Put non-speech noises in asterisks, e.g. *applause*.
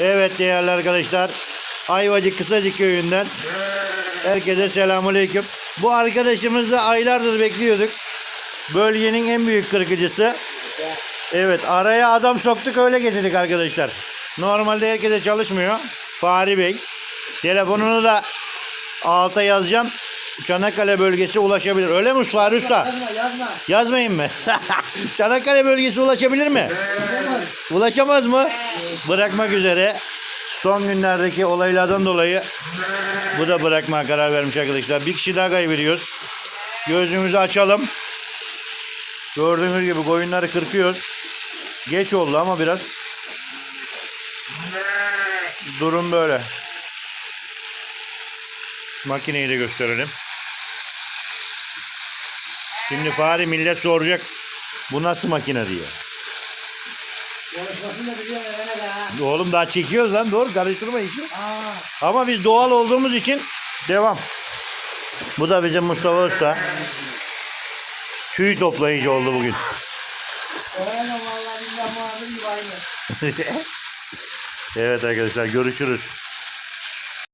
Evet değerli arkadaşlar. Ayvacık Kısacık köyünden herkese selamünaleyküm. Bu arkadaşımızı aylardır bekliyorduk. Bölgenin en büyük kırkıcısı. Evet araya adam soktuk öyle getirdik arkadaşlar. Normalde herkese çalışmıyor. Fahri Bey. Telefonunu da alta yazacağım. Çanakkale bölgesi ulaşabilir. Öyle mi Fahri Usta? Yazma yazma. Yazmayın mı? *laughs* Çanakkale bölgesi ulaşabilir mi? Ulaşamaz mı? Bırakmak üzere. Son günlerdeki olaylardan dolayı bu da bırakmaya karar vermiş arkadaşlar. Bir kişi daha kaybediyoruz. Gözümüzü açalım. Gördüğünüz gibi koyunları kırpıyoruz. Geç oldu ama biraz. Durum böyle. Makineyi de gösterelim. Şimdi Fahri millet soracak. Bu nasıl makine diye. Oğlum daha çekiyoruz lan doğru karıştırma işi. Aa. Ama biz doğal olduğumuz için devam. Bu da bizim Mustafa Usta. Tüy toplayıcı oldu bugün. *laughs* Evet arkadaşlar görüşürüz.